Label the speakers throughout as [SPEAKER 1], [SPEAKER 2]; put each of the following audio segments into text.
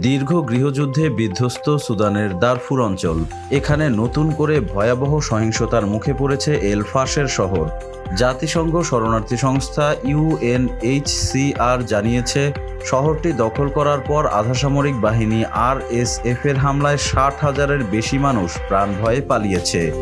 [SPEAKER 1] দীর্ঘ গৃহযুদ্ধে বিধ্বস্ত সুদানের দারফুর অঞ্চল। এখানে নতুন করে ভয়াবহ সহিংসতার মুখে পড়েছে এল ফাশের শহর। জাতিসংঘ শরণার্থী সংস্থা ইউএনএইচসিআর জানিয়েছে, শহরটি দখল করার পর আধাসামরিক বাহিনী আর এস এর হামলায় ষাট হাজারের বেশি মানুষ প্রাণ ভয়ে পালিয়েছে।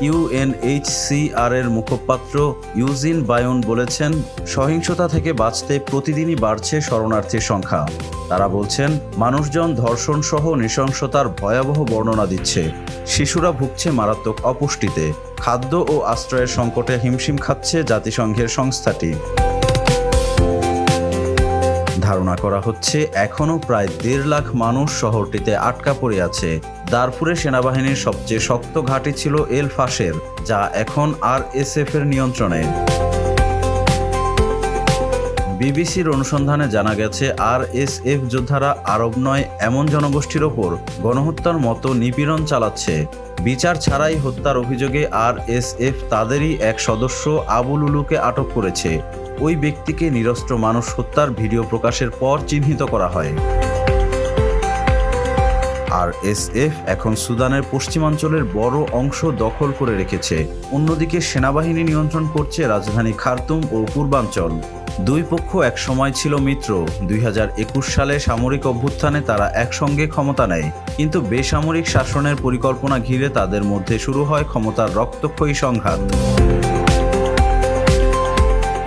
[SPEAKER 1] ইউএনএইচসিআর এর মুখপাত্র ইউজিন বায়ন বলেছেন, সহিংসতা থেকে বাঁচতে প্রতিদিনই বাড়ছে শরণার্থীর সংখ্যা। তারা বলছেন, মানুষজন ধর্ষণ সহ নৃশংসতার ভয়াবহ বর্ণনা দিচ্ছে। শিশুরা ভুগছে মারাত্মক অপুষ্টিতে। খাদ্য ও আশ্রয়ের সংকটে হিমশিম খাচ্ছে জাতিসংঘের সংস্থাটি। ধারণা করা হচ্ছে এখনও প্রায় দেড় লাখ মানুষ শহরটিতে আটকা পড়ে আছে। দারফুরে সেনাবাহিনীর সবচেয়ে শক্ত ঘাঁটি ছিল এল ফাশের যা এখন আর এস এর নিয়ন্ত্রণে। বিবিসির অনুসন্ধানে জানা গেছে আর এস এফ যোদ্ধারা আরব নয়, এমন জনগোষ্ঠীর ওপর গণহত্যার মতো নিপীড়ন চালাচ্ছে। বিচার ছাড়াই হত্যার অভিযোগে আর এস এফ তাদেরই এক সদস্য আবুল উলুকে আটক করেছে। ওই ব্যক্তিকে নিরস্ত্র মানুষ হত্যার ভিডিও প্রকাশের পর চিহ্নিত করা হয়। আর এস এফ এখন সুদানের পশ্চিমাঞ্চলের বড় অংশ দখল করে রেখেছে। অন্যদিকে সেনাবাহিনী নিয়ন্ত্রণ করছে রাজধানী খার্তুম ও পূর্বাঞ্চল। দুই পক্ষ এক সময় ছিল মিত্র। দুই হাজার একুশ সালে সামরিক অভ্যুত্থানে তারা একসঙ্গে ক্ষমতা নেয়। কিন্তু বেসামরিক শাসনের পরিকল্পনা ঘিরে তাদের মধ্যে শুরু হয় ক্ষমতার রক্তক্ষয়ী সংঘাত।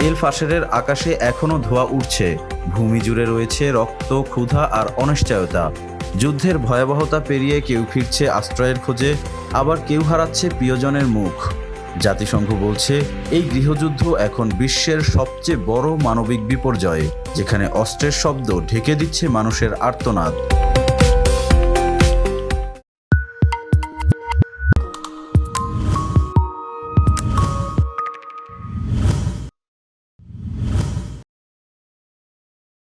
[SPEAKER 1] এল ফাশেরের আকাশে এখনও ধোঁয়া উঠছে। ভূমি জুড়ে রয়েছে রক্ত, ক্ষুধা আর অনিশ্চয়তা। যুদ্ধের ভয়াবহতা পেরিয়ে কেউ ফিরছে আশ্রয়ের খোঁজে, আবার কেউ হারাচ্ছে প্রিয়জনের মুখ। জাতিসংঘ বলছে, এই গৃহযুদ্ধ এখন বিশ্বের সবচেয়ে বড় মানবিক বিপর্যয়, যেখানে অস্ত্রের শব্দ ঢেকে দিচ্ছে মানুষের আর্তনাদ।